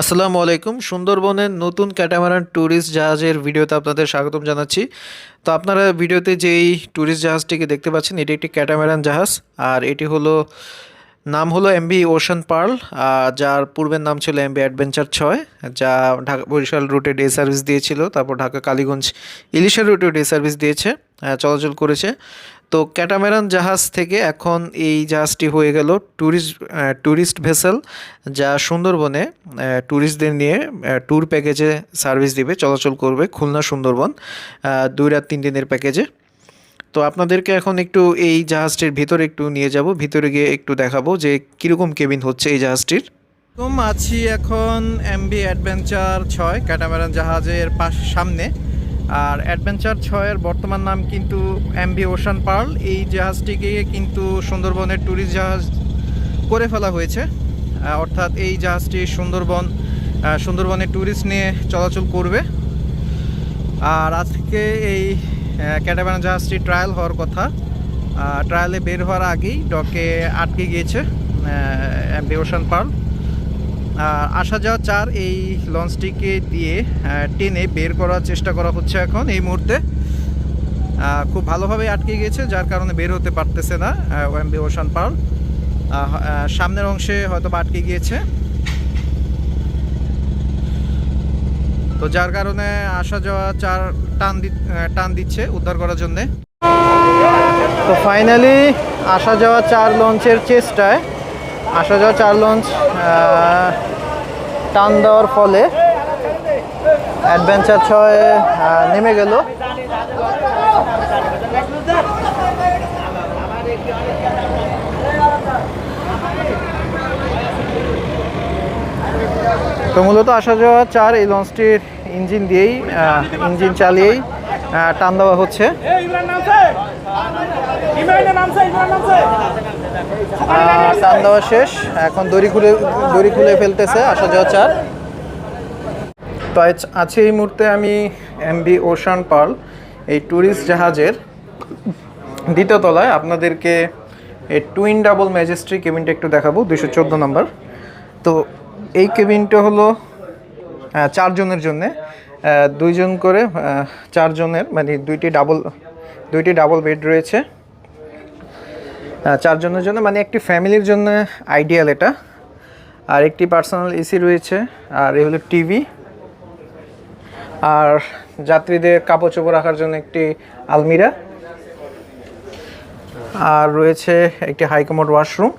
আসসালামু আলাইকুম। সুন্দরবনের নতুন ক্যাটামারান ট্যুরিস্ট জাহাজের ভিডিওতে আপনাদের স্বাগতম জানাচ্ছি। তো আপনারা ভিডিওতে যেই ট্যুরিস্ট জাহাজটিকে দেখতে পাচ্ছেন, এটি একটি ক্যাটামারান জাহাজ। আর এটি হলো, নাম হলো এমবি ওশান পার্ল যার পূর্বের নাম ছিল এমবি অ্যাডভেঞ্চার ছয়, যা ঢাকা, বরিশাল রুটে ডে সার্ভিস দিয়েছিল। তারপর ঢাকা, কালীগঞ্জ ইলিশা রুটে ডে সার্ভিস দিয়েছে চলাচল করেছে। তো ক্যাটামেরান জাহাজ থেকে এখন এই জাহাজটি হয়ে গেল ট্যুরিস্ট ট্যুরিস্ট ভেসেল, যা সুন্দরবনে ট্যুরিস্টদের নিয়ে ট্যুর প্যাকেজে সার্ভিস দিবে, চলাচল করবে খুলনা, সুন্দরবন দুই রাত, তিন দিনের প্যাকেজে। তো আপনাদেরকে এখন একটু এই জাহাজটির ভিতরে একটু নিয়ে যাব, ভিতরে গিয়ে একটু দেখাবো যে কীরকম কেবিন হচ্ছে এই জাহাজটির। আছি এখন এমবি অ্যাডভেঞ্চার ছয়, ক্যাটামারান জাহাজের পাশ সামনে আর অ্যাডভেঞ্চার ছয়ের বর্তমান নাম কিন্তু এমবি ওশান পার্ল। এই জাহাজটিকে কিন্তু সুন্দরবনের ট্যুরিস্ট জাহাজ করে ফেলা হয়েছে। অর্থাৎ এই জাহাজটি সুন্দরবন সুন্দরবনের ট্যুরিস্ট নিয়ে চলাচল করবে। আর আজকে এই ক্যাটামারান জাহাজটি ট্রায়াল হওয়ার কথা। ট্রায়ালে বের হওয়ার আগেই ডকে আটকে গিয়েছে এমবি ওশান পার্ল। আসা যাওয়া চার এই লঞ্চটিকে দিয়ে টেনে বের করার চেষ্টা করা হচ্ছে এখন এই মুহূর্তে। খুব ভালোভাবে আটকে গিয়েছে, যার কারণে বের হতে পারতেছে না ওএমবি ওশান পার্ল। সামনের অংশে হয়তো আটকে গিয়েছে। তো যার কারণে আসা যাওয়া চার টান টান দিচ্ছে উদ্ধার করার জন্যে। তো ফাইনালি আসা যাওয়া চার লঞ্চের চেষ্টায় আসা যাওয়া, চার লঞ্চ টান দেওয়ার ফলে অ্যাডভেঞ্চার ছয় নেমে গেল। তো মূলত আসা যাওয়া চার, এই লঞ্চটির ইঞ্জিন দিয়েই ইঞ্জিন চালিয়েই টান দেওয়া হচ্ছে। টান দেওয়া শেষ। এখন দড়ি খুলে দড়ি খুলে ফেলতেছে আসা যাওয়া চার। তো আছে এই মুহূর্তে আমি এমবি ওশান পার্ল এই ট্যুরিস্ট জাহাজের দ্বিতীয় তলায় আপনাদেরকে এই টুইন ডাবল ম্যাজেস্ট্রি কেবিনটা একটু দেখাবো দুশো চোদ্দ নম্বর। তো এই কেবিনটা হলো চারজনের জন্যে। দুইজন করে চারজনের মানে দুইটি ডাবল দুইটি ডাবল বেড রয়েছে। চারজনের জন্য মানে একটি ফ্যামিলির জন্য আইডিয়াল এটা। আর একটি পার্সোনাল এসি রয়েছে, আর এ হলো টিভি। আর যাত্রীদের কাপড় চোপড় রাখার জন্য একটি আলমিরা। আর রয়েছে একটি হাইকমোড ওয়াশরুম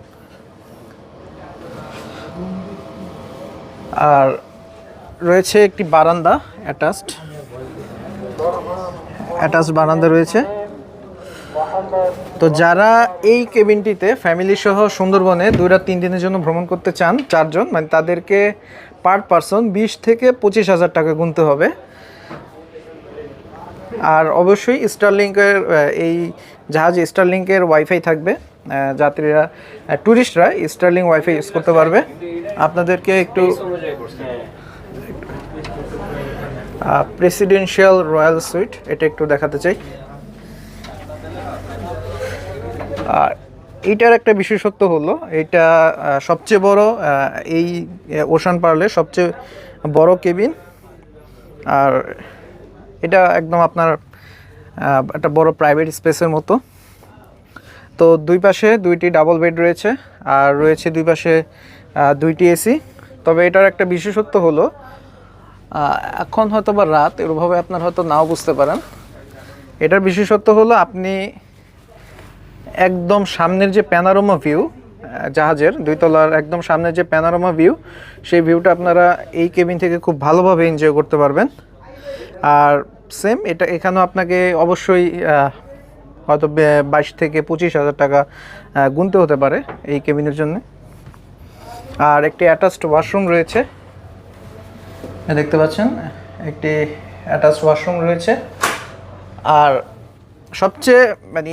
আর রয়েছে একটি বারান্দা। অ্যাটাচড। অ্যাটাচড বারান্দা রয়েছে। তো যারা এই কেবিনটিতে ফ্যামিলি সহ সুন্দরবনে দুই রাত তিন দিনের জন্য ভ্রমণ করতে চান, চারজন মানে তাদেরকে পার পারসন বিশ থেকে পঁচিশ হাজার টাকা গুনতে হবে। আর অবশ্যই স্টারলিংকের এই জাহাজে স্টারলিংকের ওয়াইফাই থাকবে। যাত্রীরা ট্যুরিস্টরা স্টারলিং ওয়াইফাই ইউজ করতে পারবে। আপনাদেরকে একটু প্রেসিডেন্সিয়াল রয়্যাল সুইট এটা একটু দেখাতে চাই। আর এইটার একটা বিশেষত্ব হলো, এটা সবচেয়ে বড় এই ওশান পার্লে সবচেয়ে বড় কেবিন। আর এটা একদম আপনার একটা বড় প্রাইভেট স্পেসের মতো। তো দুই পাশে দুইটি ডাবল বেড রয়েছে, আর রয়েছে দুই পাশে দুইটি এসি তবে এটার একটা বিশেষত্ব হলো এখন হয়তো বা রাত এরভাবে আপনার হয়তো নাও বুঝতে পারেন। এটার বিশেষত্ব হলো আপনি একদম সামনের যে প্যানারোমা ভিউ জাহাজের দুই তলার একদম সামনের যে প্যানারোমা ভিউ সেই ভিউটা আপনারা এই কেবিন থেকে খুব ভালোভাবে এনজয় করতে পারবেন। আর সেম এটা এখানেও আপনাকে অবশ্যই হয়তো বাইশ থেকে পঁচিশ হাজার টাকা গুনতে হতে পারে এই কেবিনের জন্য। আর একটি অ্যাটাচড ওয়াশরুম রয়েছে। দেখতে পাচ্ছেন, একটি অ্যাটাচড ওয়াশরুম রয়েছে। আর সবচেয়ে মানে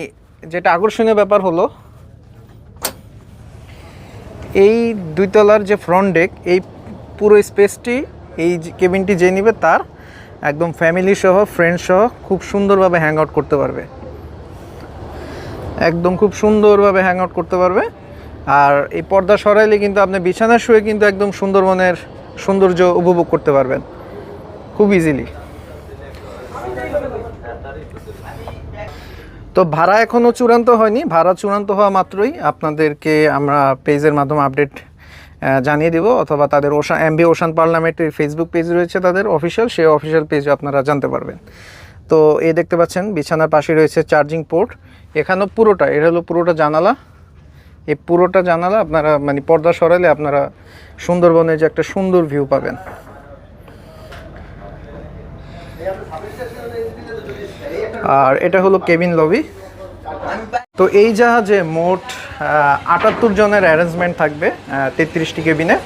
যেটা আকর্ষণীয় ব্যাপার হলো, এই দুইতলার যে ফ্রন্ট ডেক এই পুরো স্পেসটি এই কেবিনটি যে নিবে তার একদম ফ্যামিলি সহ ফ্রেন্ড সহ খুব সুন্দরভাবে হ্যাং আউট করতে পারবে। একদম খুব সুন্দরভাবে হ্যাং আউট করতে পারবে। আর এই পর্দা সরাইলে কিন্তু আপনি বিছানা শুয়ে কিন্তু একদম সুন্দরবনের সৌন্দর্য উপভোগ করতে পারবেন। খুব ইজিলি তো ভাড়া এখনও চূড়ান্ত হয়নি। ভাড়া চূড়ান্ত হওয়া মাত্রই আপনাদেরকে আমরা পেজের মাধ্যমে আপডেট জানিয়ে দেব অথবা তাদের ওশান এমবি ওশান পার্লামেন্টের ফেসবুক পেজ রয়েছে তাদের অফিসিয়াল সেই অফিসিয়াল পেজে আপনারা জানতে পারবেন। তো এই দেখতে পাচ্ছেন, বিছানার পাশে রয়েছে চার্জিং পোর্ট এখানেও পুরোটা, এটা হলো পুরোটা জানালা। এই পুরোটা জানালা আপনারা মানে পর্দা সরালে আপনারা সুন্দরবনের যে একটা সুন্দর ভিউ পাবেন। আর এটা হলো কেবিন লবি তো এই জাহাজে মোট আটাত্তর জনের অ্যারেঞ্জমেন্ট থাকবে তেত্রিশটি কেবিনে।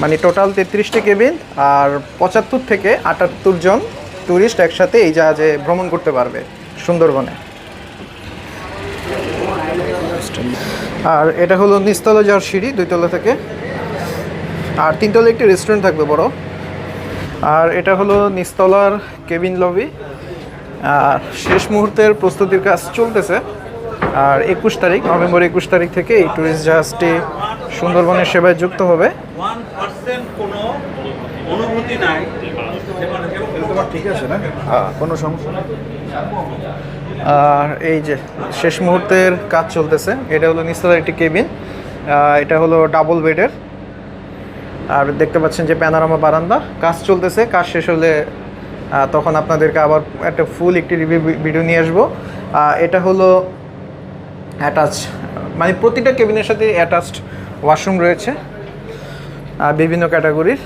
মানে টোটাল তেত্রিশটি কেবিন আর পঁচাত্তর থেকে আটাত্তর জন ট্যুরিস্ট একসাথে এই জাহাজে ভ্রমণ করতে পারবে সুন্দরবনে। আর এটা হলো নিচতলা যাওয়ার সিঁড়ি দুইতলা থেকে। আর তিনতলা একটি রেস্টুরেন্ট থাকবে বড়। আর এটা হলো নিচতলার কেবিন লবি আর শেষ মুহূর্তের প্রস্তুতির কাজ চলতেছে। আর একুশ তারিখ নভেম্বর একুশ তারিখ থেকে এই ট্যুরিস্ট জাহাজটি সুন্দরবনের সেবায় যুক্ত হবে। ঠিক আছে না কোনো সমস্যা নেই। আর এই যে শেষ মুহূর্তের কাজ চলতেছে, এটা হলো নিস্তলার একটি কেবিন এটা হলো ডাবল বেডের আর দেখতে পাচ্ছেন যে প্যানারামা বারান্দা, কাজ চলতেছে, কাজ শেষ হলে তখন আপনাদেরকে আবার একটা ফুল একটি রিভিউ ভিডিও নিয়ে আসব। এটা হলো অ্যাটাচ মানে প্রতিটা কেবিনের সাথে অ্যাটাচড ওয়াশরুম রয়েছে বিভিন্ন ক্যাটাগরির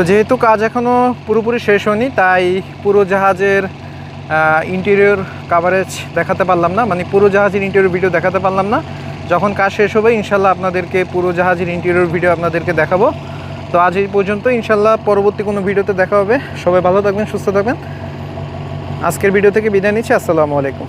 তো যেহেতু কাজ এখনও পুরোপুরি শেষ হয়নি, তাই পুরো জাহাজের ইন্টেরিয়র কাভারেজ দেখাতে পারলাম না। মানে পুরো জাহাজের ইন্টেরিয়র ভিডিও দেখাতে পারলাম না। যখন কাজ শেষ হবে, ইনশাল্লাহ আপনাদেরকে পুরো জাহাজের ইন্টেরিয়র ভিডিও আপনাদেরকে দেখাবো। তো আজ এই পর্যন্ত, ইনশাল্লাহ পরবর্তী কোনো ভিডিওতে দেখা হবে। সবাই ভালো থাকবেন, সুস্থ থাকবেন। আজকের ভিডিও থেকে বিদায় নিচ্ছি। আসসালামু আলাইকুম।